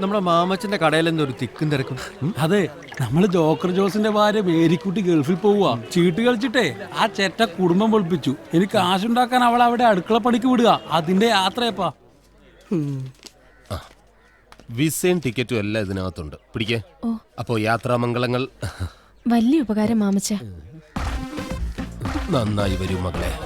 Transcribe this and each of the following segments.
നമ്മുടെ മാമച്ചന്റെ കടയിൽ എന്തൊരു തിക്കും തിരക്കും. അതെ നമ്മൾ ജോക്കർ ജോസിന്റെ ഭാര്യ മേരിക്കുട്ടി ഗൾഫിൽ പോവുക ചീട്ട് കളിച്ചിട്ടേ ആ ചേട്ട കുടുംബം പൊളിപ്പിച്ചു. എനിക്ക് ആശുണ്ടാക്കാൻ അവൾ അവിടെ അടുക്കള പണിക്ക് വിടുക. അതിന്റെ യാത്രയപ്പാ. വിസയും ടിക്കറ്റും എല്ലാം ഇതിനകത്തുണ്ട്. പിടിക്കേ. അപ്പോ യാത്രാമംഗളങ്ങൾ. വലിയ ഉപകാരം മാമച്ച. നന്നായി വരൂ മകളെ.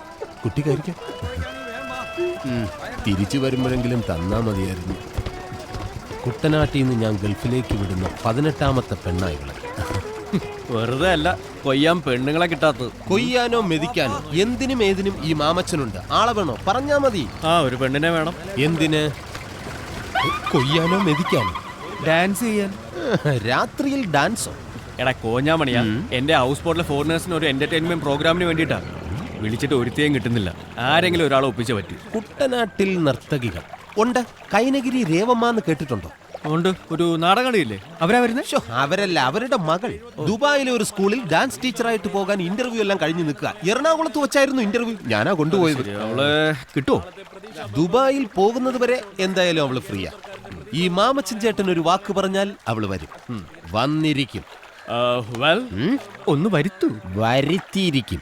കുട്ടി കഴിക്കാം തിരിച്ചു വരുമ്പോഴെങ്കിലും തന്നാ മതിയായിരുന്നു. കുട്ടനാട്ടിൽ നിന്ന് ഞാൻ ഗൾഫിലേക്ക് വിടുന്ന പതിനെട്ടാമത്തെ പെണ്ണായികളെ. വെറുതെ അല്ല കൊയ്യാൻ പെണ്ണുങ്ങളെ കിട്ടാത്തത്. കൊയ്യാനോ മെതിക്കാനോ എന്തിനും ഏതിനും ഈ മാമച്ചനുണ്ട്. ആളെ വേണോ? പറഞ്ഞാ മതി. ആ ഒരു പെണ്ണിനെ വേണം. എന്തിന്? കൊയ്യാനോ മെതിക്കാനോ? ഡാൻസ് ചെയ്യാൻ. രാത്രിയിൽ ഡാൻസോ? എടാ കോഞ്ഞാമണിയാ. എന്റെ ഹൗസ് ബോട്ടിലെ ഫോറിനേഴ്സിന് ഒരു എന്റർടൈൻമെന്റ് പ്രോഗ്രാമിന് വേണ്ടിയിട്ടാ. വിളിച്ചിട്ട് ഒരുത്തേയും കിട്ടുന്നില്ല. ആരെങ്കിലും ഒരാളെ ഒപ്പിച്ച പറ്റി. കുട്ടനാട്ടിൽ നർത്തകികൾ. ഉണ്ട്. കൈനഗിരി രേവമ്മ എന്ന് കേട്ടിട്ടുണ്ടോ? ഉണ്ട്. ഒരു നാടകളിയില്ലേ അവരാ വരുന്നത് അവരല്ല. അവരുടെ മകൾ. ദുബായിലെ ഒരു സ്കൂളിൽ ഡാൻസ് ടീച്ചറായിട്ട് പോകാൻ ഇന്റർവ്യൂ എല്ലാം കഴിഞ്ഞു നിൽക്കുക. എറണാകുളത്ത് വെച്ചായിരുന്നു ഇന്റർവ്യൂ ഞാനാ കൊണ്ടുപോയത്. അവൾ കിട്ടുമോ ദുബായിൽ പോകുന്നത് വരെ എന്തായാലും അവൾ ഫ്രീയാ. ഈ മാമച്ചൻ ചേട്ടൻ ഒരു വാക്ക് പറഞ്ഞാൽ അവൾ വരും. വന്നിരിക്കും. ഒന്ന് വരുത്തു. വരുത്തിയിരിക്കും.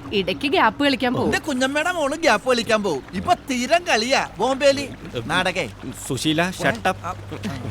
ഇടയ്ക്ക് ഗ്യാപ്പ് കളിക്കാൻ പോകും. എന്റെ കുഞ്ഞമ്മയുടെ മോൾ ഗ്യാപ്പ് കളിക്കാൻ പോകും. ഇപ്പൊ തീരം കളിയാ. ബോംബേലി. നാടകേ. സുശീല ഷട്ടപ്പ്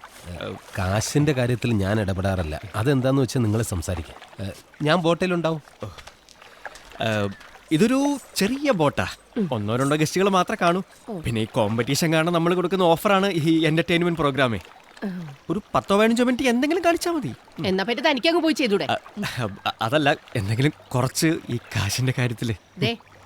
കാശിന്റെ കാര്യത്തിൽ ഞാൻ ഇടപെടാറില്ല. അതെന്താന്ന് വെച്ചാൽ നിങ്ങൾ സംസാരിക്കാം. ഞാൻ ബോട്ടിലുണ്ടാവും. ഇതൊരു ചെറിയ ബോട്ടാ. ഒന്നോ രണ്ടോ ഗസ്റ്റുകൾ മാത്രമേ കാണൂ. പിന്നെ ഈ കോമ്പറ്റീഷൻ കാരണം നമ്മൾ കൊടുക്കുന്ന ഓഫറാണ് ഈ എന്റർടൈൻമെന്റ് പ്രോഗ്രാമേ ഒരു പത്തോ പതിനഞ്ചോ മിനിറ്റ് എന്തെങ്കിലും കാണിച്ചാൽ മതി. എന്നാ പറ്റി തനിക്കങ്ങ് പോയി ചെയ്തൂടെ? അതല്ല എന്തെങ്കിലും കുറച്ച് ഈ കാശിന്റെ കാര്യത്തിൽ. ദേ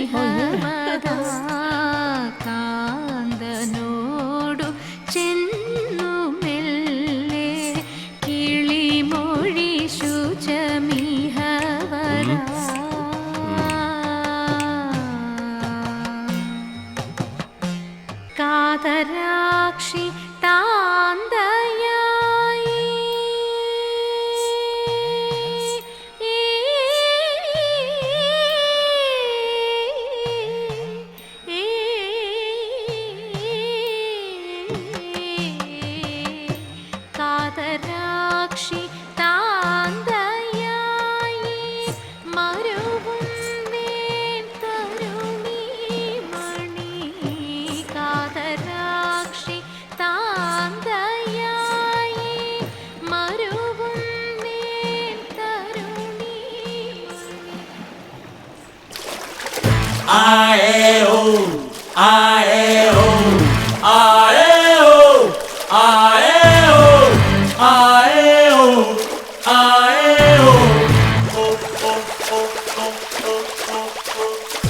Oh hi.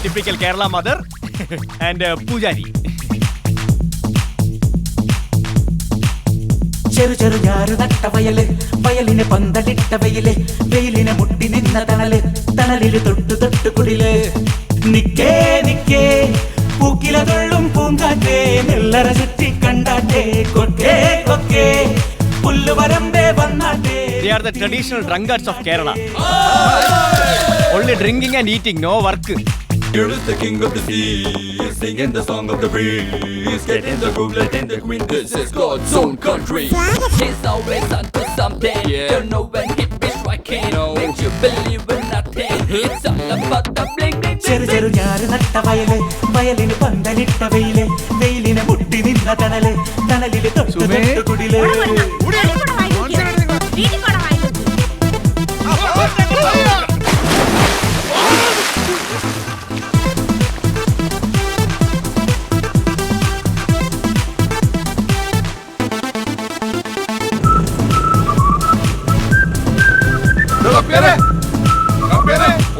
Typical Kerala mother and പൂജാരി ചെറു ചെറു ഞാറ് നട്ട വയൽ വയലിന് പന്തലിട്ട വെയിൽ വെയിലിനെ മുട്ടി നിന്ന തണൽ തണലിൽ തൊട്ടു തൊട്ടു കുടിൽ നിക്കേ നിക്കേ പൂക്കില തൊള്ളും പൂങ്കാറ്റേ നെല്ലറ ചുറ്റി കണ്ടാറ്റേ കൊക്കേ കൊക്കേ പുല്ലുവരമ്പേ വന്നാട്ടെ They are the traditional drunkards of Kerala. Only drinking and eating, no work. Here is the king of the sea, singing the song of the breeze, getting the groove, letting the queen. This is God's own country. He's always onto something. Don't know when hit me striking. Makes you believe in nothing. It's all about the bling bling ചെറു bling. ചെറു ഞാറ് നട്ട വയല് വയലിന് പന്തലിട്ട വെയില് വെയിലിനെ മുട്ടി നിന്ന തണല് തണലില് തൊട്ടു തൊട്ടു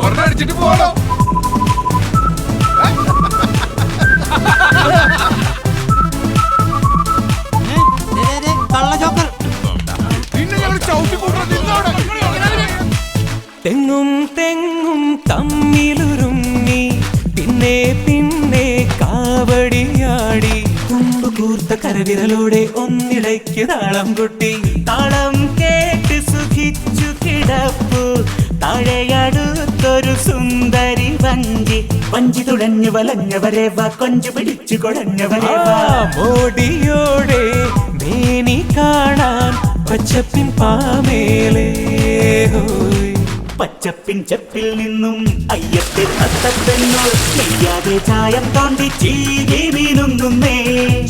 ഒരെണ്ണടിച്ചിട്ട് പോകണം. തെങ്ങും തെങ്ങും തമ്മിലുരുമ്മി. പിന്നെ പിന്നെ കാവടിയാടി. തുമ്പ് കൂർത്ത കരവിരലോടെ ഒന്നിടയ്ക്ക് താളം കൊട്ടി. താളം കിടപ്പു. താഴെയടുത്തൊരു സുന്ദരി വഞ്ചി. വഞ്ചി തുഴഞ്ഞു വലഞ്ഞവരെ വാ കൊഞ്ചു പിടിച്ചു കൊടഞ്ഞവരെ വാ. മോടിയോടെ മേനി കാണാൻ പച്ചപ്പിൻ പാമേലേ പച്ചപ്പിൻ ചെപ്പിൽ നിന്നും അയ്യത്തെ തത്തപ്പെണ്ണോ ചെയ്യാതെ ചായം തോണ്ടി ചീകി വീണുങ്ങുന്നേ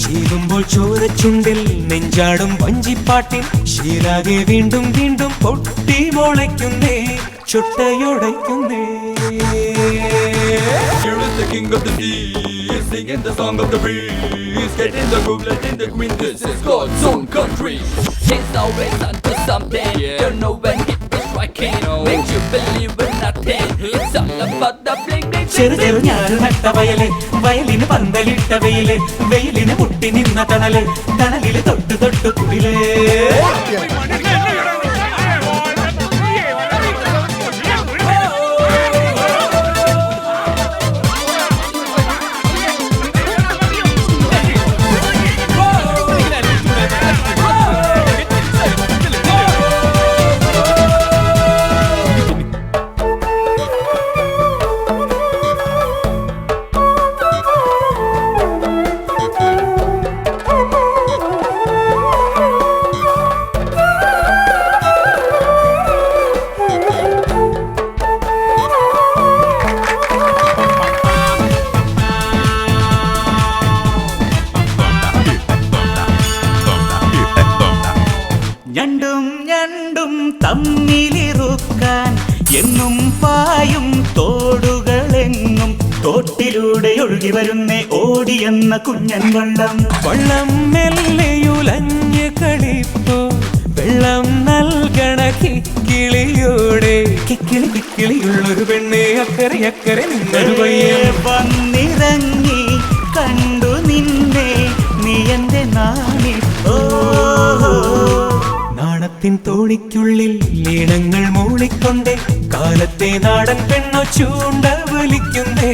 ചീകുമ്പോൾ ചോരച്ചുണ്ടിൽ നെഞ്ചാടും വഞ്ചിപ്പാട്ടിൽ ശീലാകെ വീണ്ടും വീണ്ടും പൊട്ടി മുളയ്ക്കുന്നേ ചുട്ടയുടയ്ക്കുന്നേ Here is the king of the sea, singing the song of the breeze, getting the groove, letting the queen. This is God's own country. He's always onto something. Don't know when hit me striking. Makes you believe in nothing. It's all about the bling bling ചെറു. ചെറു ഞാറ് നട്ട വയൽ വയലിന് പന്തലിട്ട വെയിൽ വെയിലിന് മുട്ടി നിന്ന തണൽ തണലിൽ തൊട്ട് തൊട്ട് കുടിൽ ഞണ്ടും ഞണ്ടും തമ്മിലിറുക്കാൻ എന്നും പായും തോടുകളെങ്ങും തോട്ടിലൂടെ ഒഴുകി വരുന്നേ ഓടിയെന്ന കുഞ്ഞൻ വള്ളം. വള്ളം മെല്ലയുലഞ്ഞ് കളിപ്പോ. വെള്ളം നൽകണ കിക്കിളിയോടെ. കിക്കിളി കിക്കിളിയുള്ളൊരു പെണ്ണെ അക്കരെ അക്കരെ വന്നിറങ്ങി കണ്ടു നിന്നെ നീ എന്റെ നാണി. ഓ നാണത്തിൻ തോണിക്കുള്ളിൽ ലീണങ്ങൾ മൂളിക്കൊണ്ടേ കാലത്തെ നാടൻ പെണ്ണോ ചൂണ്ട വലിക്കുന്നേ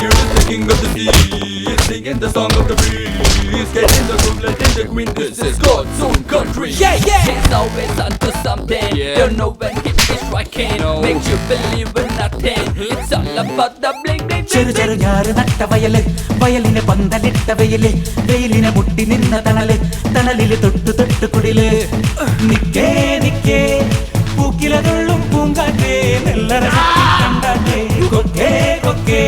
You're the king of the sea, singing the song of the breeze. Get in the groove, let in the queen. This is God's own country. Yeah, yeah. He's always onto something. yeah. Don't know when he is no. Make you believe in nothing. It's all about the bling bling ചെറു ചെറു ഞാറ് നട്ട വയൽ വയലിന് പന്തലിട്ട വെയിൽ വെയിലിനെ മുട്ടി നിന്ന തണൽ തണലിൽ തൊട്ട് തൊട്ട് കുടിൽ നിക്കേ നിക്കേ പൂക്കിലതുള്ളും പൂങ്കാറ്റേ നെല്ലറ കണ്ടാറ്റേ കൊക്കേ കൊക്കേ